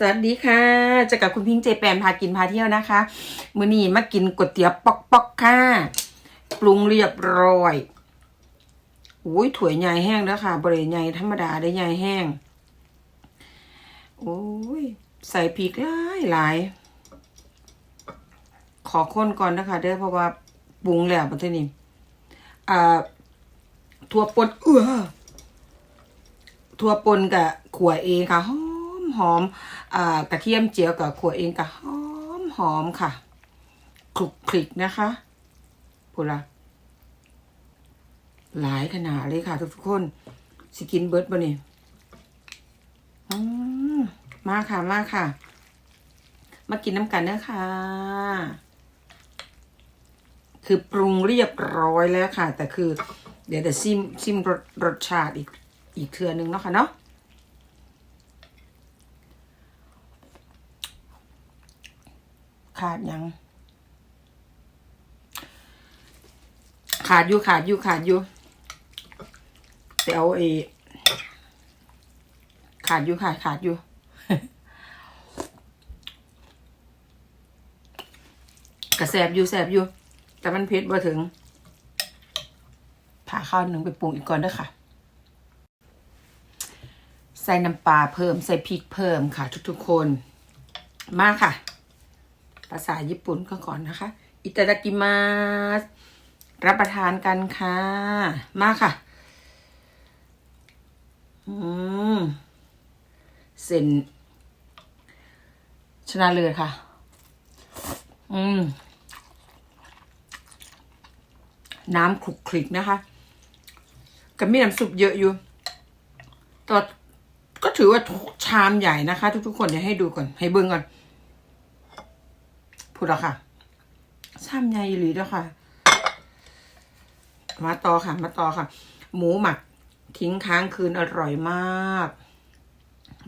สวัสดีค่ะจะกับคุณพิงค์เจแปนพากินพาเที่ยวนะคะ มื้อนี้มากินก๋วยเตี๋ยวปอกปอกๆค่ะ ปรุงเรียบร้อยอุ้ยถั่วใหญ่แห้งแล้วค่ะบริใหญ่ธรรมดาได้ใหญ่แห้งโอ้ยใส่พริกหลายหลาย ขอค้นก่อนนะคะเด้อเพราะว่าปรุงแล้วบัดนี้อ่าถั่วป่นเออถั่วปนกับขัวเองค่ะหอ หอมอ่ากระเทียมเจียวกับขัวเองกับหอมหอมค่ะคลุกคลิกนะคะพูดละหลายขนาดเลยค่ะ ทุกคนสกินเบิร์ดบ่นี่อืมมาค่ะมาค่ะ มากินน้ำกันนะค่ะคือปรุงเรียบร้อยแล้วค่ะ แต่คือ เดี๋ยวเดี๋ยวซิมซิมรสรสชาติอีกอีกเทือนึงเนาะค่ะเนาะ ขาดยัง ขาดอยู่ขาดอยู่ขาดอยู่แต่เอาเอขาดอยู่ขาดขาดอยู่กระแสบอยู่แสบอยู่ แต่มันเผ็ดบ่ถึงผ่าข้าวหนึ่งไปปรุงอีกก่อนด้ค่ะ ใส่น้ำปลาเพิ่มใส่พริกเพิ่มค่ะ ทุกๆคน มาค่ะ ภาษาญี่ปุ่นก็ก่อนนะคะ อิตาดากิมาสรับประทานกันค่ะ มาค่ะ อืมเส้นชนะเลยค่ะ อืม น้ำคลุกคลิกนะคะ กับมีน้ำซุปเยอะอยู่ตอนก็ถือว่าชามใหญ่นะคะ ทุกๆคนเดี๋ยวให้ดูก่อน ให้เบิ้งก่อน พูดแล้วค่ะชามใหญ่หรือแล้วค่ะ มาต่อค่ะ มาต่อค่ะ หมูหมักทิ้งค้างคืนอร่อยมาก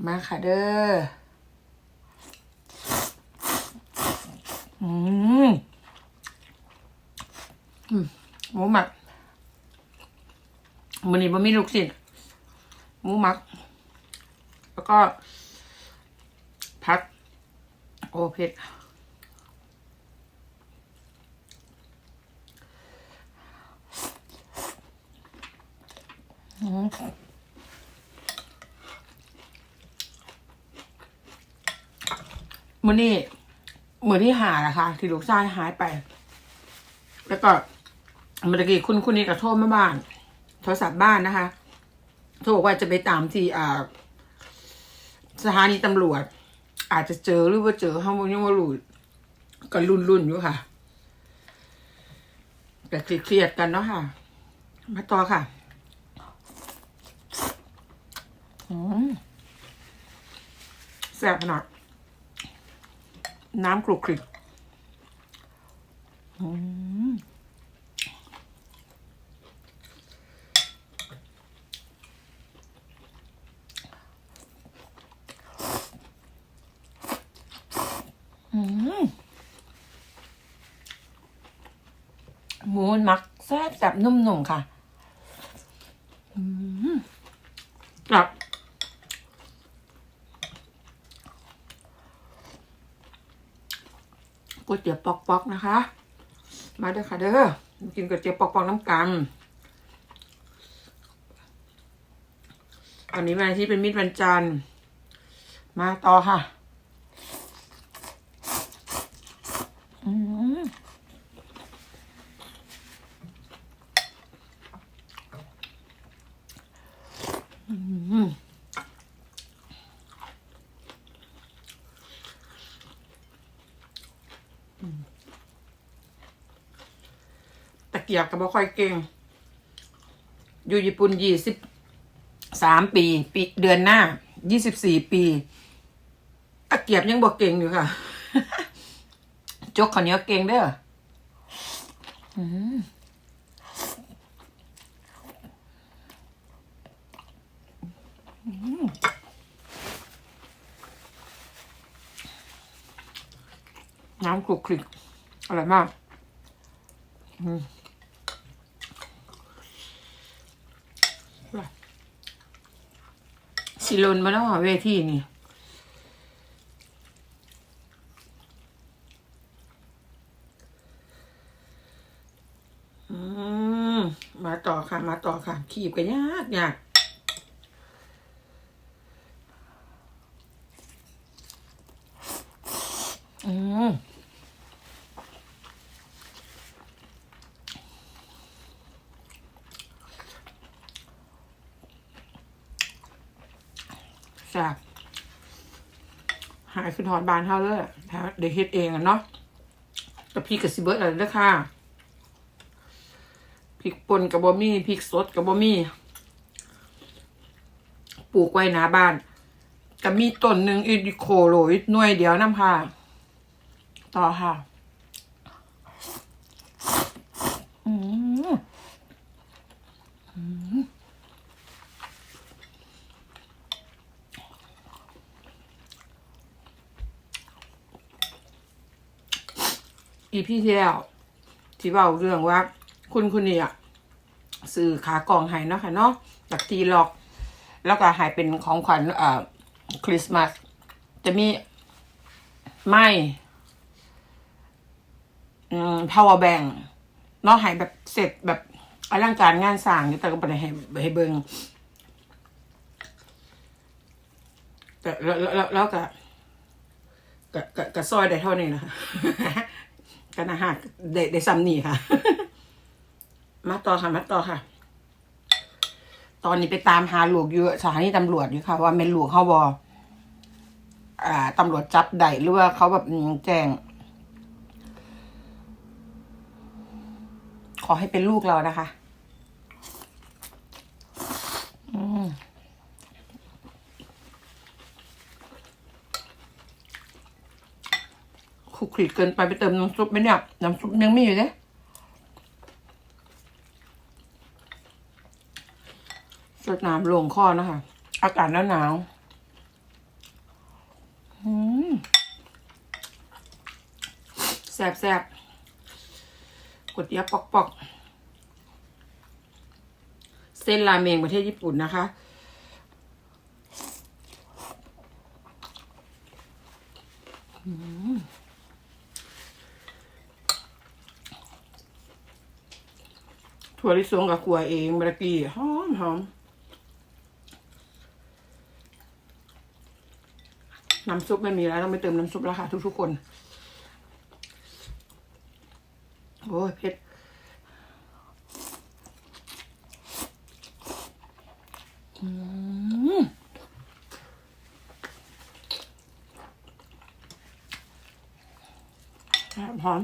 มาค่ะเด้ออืมหมูหมักมันนี้มันมีลูกศิษย์หมูหมัก แล้วก็พัก โอเผ็ด มมือนี่มือที่หานะคะ ที่ลูกชายหายไป แล้วก็เมื่อกี้คุณคุณนี่ก็โทรมาบ้าน โทรศัพท์บ้านนะคะโทรบอกว่าจะไปตามที่อ่าสถานีตำรวจ อาจจะเจอหรือว่าเจอห้องยังว่าหลุดก็รุนรุนอยู่ค่ะ แต่เครียดกันเนาะค่ะ มาต่อค่ะอืม แซ่บขนาดน้ำกรุกคลิกอืมอืมหมูมักแซ่บแบบนุ่มๆค่ะ อืมกับ ก๋วยเตี๋ยวปอกๆนะคะ มาเด้อค่ะเด้อกินก๋วยเตี๋ยวปอกๆน้ำกันอันนี้วันอาที่เป็นมิตรวันจันทร์มาต่อค่ะอืมอืม ตะเกียบก็บ่ค่อยเก่ง อยู่ญี่ปุ่นยี่สิบสามปี ปีเดือนหน้ายี่สิบสี่ปี ตะเกียบยังบอกเก่งอยู่ค่ะ จกข้าวเหนียวเก่งเด้ออืมอื น้ำคลุกคลิกอร่อยมากสิลนมาแล้วเวทีนี่มาต่อค่ะ มาต่อค่ะ ขีบกันยากยาก อืมแซ่บหายขึ้นหอดบานเท่าเลยถ้าเดี๋ยวเฮ็ดเองอะเนาะกับพี่กับซิเบิร์ดอะไรเด้อค่ะพริกป่นกับบะมี่พริกสดกับบะมี่ปลูกไว้หน้าบ้านกับมีต้นหนึ่งอีดิโคโรยหน่วยเดียวน้ำค่ะ ต่อค่ะ อืมอืมอีพี่ที่แล้วที่เบาเรื่องว่า คุณคุณนี่อะซื้อขากล่องให้เนาะค่ะเนาะจากตีล็อก แล้วก็หายเป็นของขวัญเอ่อคริสต์มาสจะมี ไม้ power bank เนาะหายแบบเสร็จแบบอลังการงานสร้างอยู่แต่ก็ไม่ได้ให้ให้เบิงแต่แล้วแล้วแล้วก็ก็ก็ก็ซอยได้เท่านี้นะคะกันนะฮะเด็ได้ซ้ำนี่ค่ะ มาต่อค่ะ มาต่อค่ะ ตอนนี้ไปตามหาหลวกอยู่สถานีตำรวจอยู่ค่ะ ว่าเป็นหลวกเขาบออ่าตำรวจจับได้หรือว่าเขาแบบแจ้ง ขอให้เป็นลูกเรานะคะ อืมคุกคลิเกินไปไปเติมน้ำซุปไหมเนี่ย น้ำซุปยังไม่อยู่เลยสดน้ำลงคอนะคะ อากาศหนาวหนาวแซ่บแซ่บ กดเยับปอกปอกเส้นราเมงประเทศญี่ปุ่นนะคะ ถั่วลิสงกับขัวเองเมื่อกี้หอมหอมน้ำซุปไม่มีแล้วต้องไปเติมน้ำซุปแล้วค่ะทุกๆคน โอ้ยเผ็ดอืมครับหอม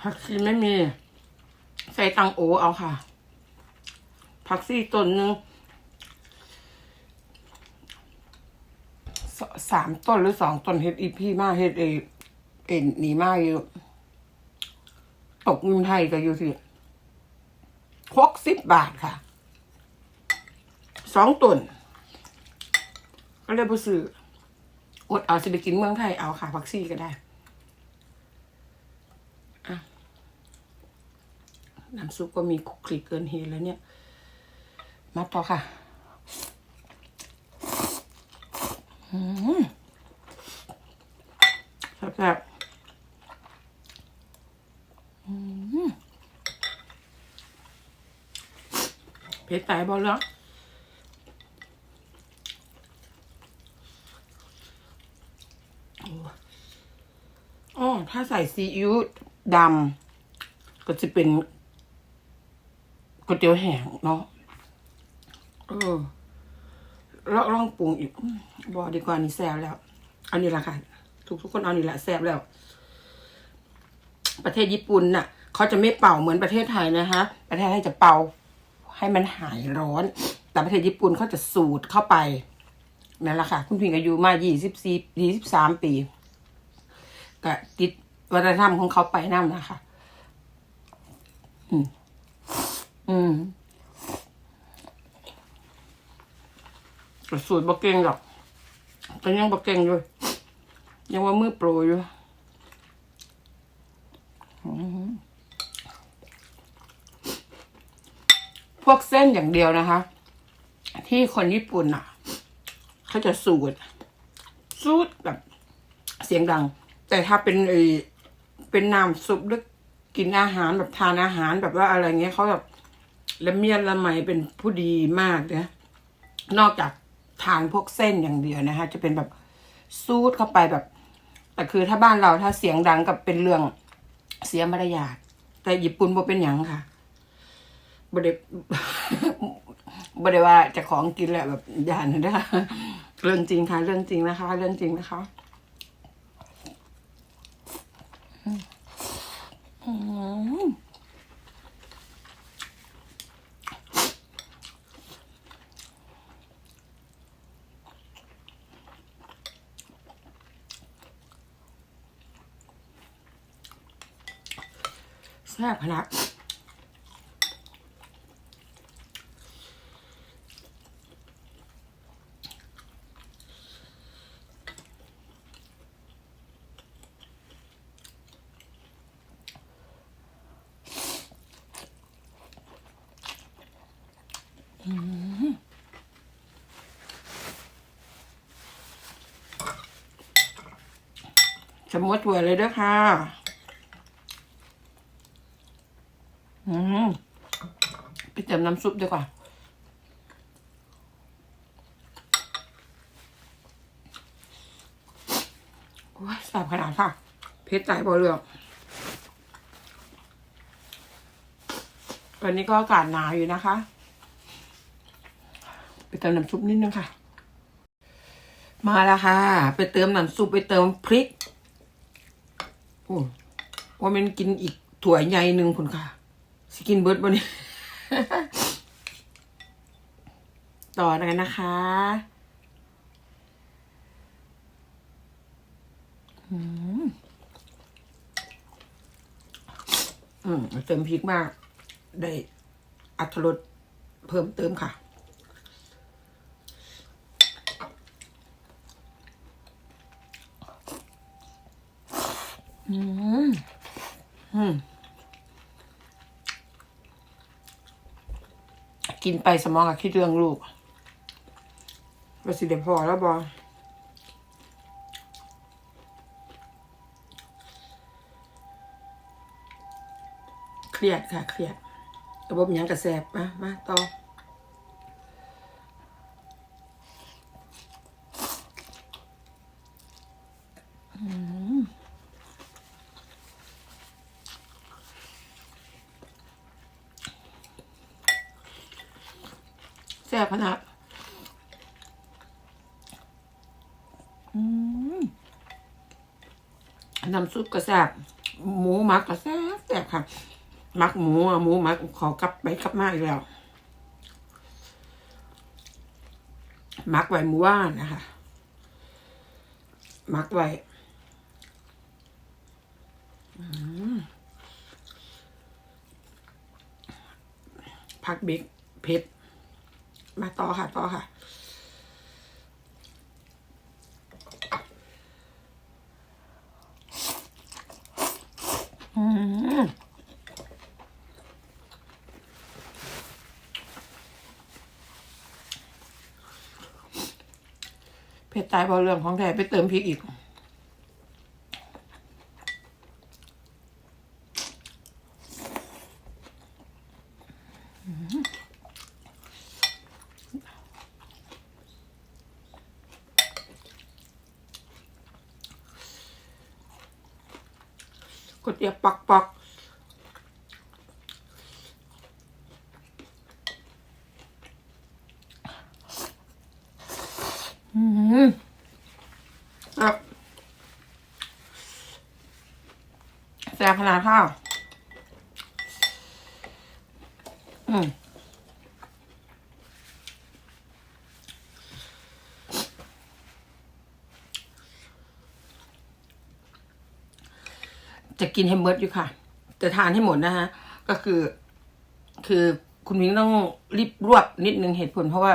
ผักชีไม่มี ใส่ตังโอเอาค่ะ ผักซี่ต้นหนึ่งสสามต้นหรือสองต้นเฮ็ดอีพี่มาเฮ็ดเอเอ็นหนีมาอยู่ ตกเงินไทยก็อยู่ที่หกสิบบาทค่ะ สองต้นก็เลยไปซื้ออดเอาสิไปกินเมืองไทยเอาค่ะผักซี่ก็ได้น้ำซุปก็มีคลุกคลิกเกินเหตุแล้วเนี่ย มาต่อค่ะอืมแซ่บๆอืมเผ็ดตายบอลแล้วอ๋อถ้าใส่ซีอิ๊วดำก็จะเป็นก๋วยเตี๋ยวแห้งเนาะ เออแล้วลองปรุงอีกบอดีกว่านี่แซ่บแล้ว อันนี้ละค่ะ ทุกทุกคนเอานี่แหละแซ่บแล้ว ประเทศญี่ปุ่นน่ะ เขาจะไม่เป่าเหมือนประเทศไทยนะคะ ประเทศไทยจะเป่า ให้มันหายร้อน แต่ประเทศญี่ปุ่นเขาจะสูดเข้าไปนั่นแหละค่ะ คุณพิงอายุมายี่สิบสี่ยี่สิบสามปีก็ติดวัฒนธรรมของเขาไปนั่นนะคะอืม อืมสูตรบะเก่งหรอกแต่ยังบะเก่งอยู่ยังว่ามือโปรอยู่อืม พวกเส้นอย่างเดียวนะคะ ที่คนญี่ปุ่นอะเขาจะสูตรสูตรแบบเสียงดัง แต่ถ้าเป็นไอเป็นน้ำซุปหรือกินอาหารแบบทานอาหารแบบว่าอะไรเงี้ยเขาแบบละเมียดละไมเป็นผู้ดีมากเนี่ยนอกจากทานพวกเส้นอย่างเดียวนะคะ จะเป็นแบบซูดเข้าไปแบบ แต่คือถ้าบ้านเราถ้าเสียงดังกับเป็นเรื่องเสียมารยาทแต่ญี่ปุ่นบ่เป็นหยังค่ะ บ่ได้บ่ได้ว่าจะของกินแหละแบบอย่านนะเรื่องจริงค่ะ เรื่องจริงนะคะ เรื่องจริงนะคะแซ่บขนาด มดถั่วเลยด้วยค่ะอืมไปเติมน้ำซุปดีกว่าโอ้ยแสบขนาดค่ะ เพชรใจบ่เลือกวันนี้ก็อากาศหนาวอยู่นะคะ ไปเติมน้ำซุปนิดนึงค่ะ มาแล้วค่ะ ไปเติมน้ำซุปไปเติมพริก โอ้ว่ามันกินอีกถั่วยใหญ่หนึ่งคุณค่ะ สกินเบิร์ดบนนี้ต่อเลยนะคะอืมอืมเติมพริกมาก ได้อัตรสเพิ่มเติมค่ะ อืม อืม กินไปสมองกับคิดเรื่องลูกว่าสิเดี๋ยวพอแล้วบอเครียดค่ะ เครียดระบบยังกระแสบมามาต่อ แซ่บขนาดอืม น้ำซุปก็แซ่บหมูหมักก็แซ่บแซ่บค่ะหมักหมูอะหมูหมักขอกลับไปกลับมาอีกแล้วหมักไว้หมูว่านนะคะหมักไว้ผักเบกเผ็ดมาต่อค่ะ ต่อค่ะ เผ็ดตายพอเรื่องของแท้ไปเติมพริกอีก ก๋วยเตี๋ยวปักปักอืมครับแซ่บขนาดข้าวอืม จะกินให้เมิดอยู่ค่ะ จะทานให้หมดนะคะก็คือ คือคุณพิงต้องรีบรวบนิดนึงเหตุผล เพราะว่า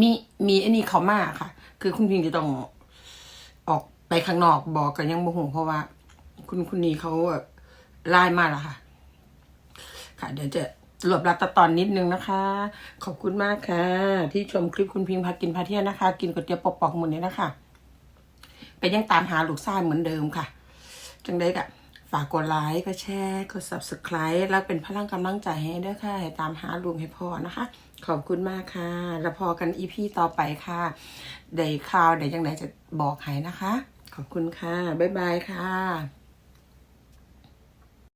มีมีไอ้นี่เขามากค่ะ คือคุณพิงจะต้องออกไปข้างนอกบอกกันยังโมโหเพราะว่า คุณคุณนีเขาแบบไล่มาแล้วค่ะ ค่ะ เดี๋ยวจะรวบรัดตัดตอนนิดนึงนะคะ ขอบคุณมากค่ะ ที่ชมคลิปคุณพิงพากินพาเที่ยวนะคะ กินก๋วยเตี๋ยวปอกๆหมดนี้นะคะเป็นยังตามหาลูกชายเหมือนเดิมค่ะ จังได้กะฝฝากกดไลค์กดแชร์กด subscribe แล้วเป็นพลังกำลังใจให้ด้วยค่ะ ให้ตามหาลุงให้พ่อนะคะ ขอบคุณมากค่ะ แล้วพอกันอีพีต่อไปค่ะเดี๋ยวข่าวเดี๋ยังไงจะบอกให้นะคะ ขอบคุณค่ะ บ๊ายบายค่ะ